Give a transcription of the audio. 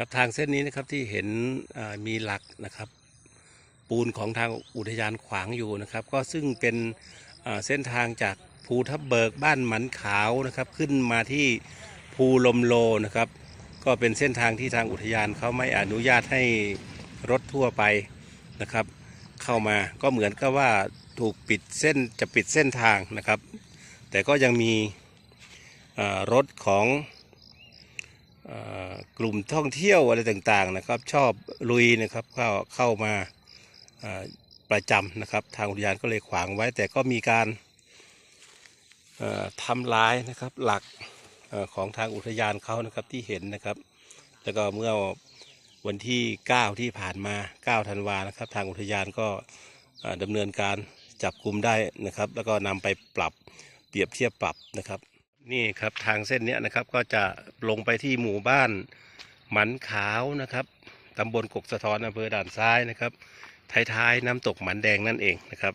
ครับทางเส้นนี้นะครับที่เห็นมีหลักนะครับ ปูนของทางอุทยานขวางอยู่นะครับ ก็ซึ่งเป็นเส้นทางจากภูทับเบิกบ้านหมันขาวนะครับ ขึ้นมาที่ภูลมโลนะครับ ก็เป็นเส้นทางที่ทางอุทยานเขาไม่อนุญาตให้รถทั่วไปนะครับ เข้ามาก็เหมือนกับว่าถูกปิดเส้นจะปิดเส้นทางนะครับ แต่ก็ยังมีรถของ กลุ่มท่องเที่ยวอะไรต่างๆนะครับ ชอบลุยนะครับเข้าเข้ามาประจำนะครับ ทางอุทยานก็เลยขวางไว้ แต่ก็มีการทำลายนะครับหลักอของทางอุทยานเขานะครับที่เห็นนะครับ แล้วก็เมื่อวันที่ 9 ที่ผ่านมา9ธันวานะครับ ทางอุทยานก็ดำเนินการจับกลุ่มได้นะครับ แล้วก็นำไปปรับเปรียบเทียบปรับนะครับ นี่ครับทางเส้นนี้นะครับก็จะลงไปที่หมู่บ้านหมันขาวนะครับตำบลกกสะท้อนอำเภอด่านซ้ายนะครับท้ายๆน้ำตกหมันแดงนั่นเองนะครับ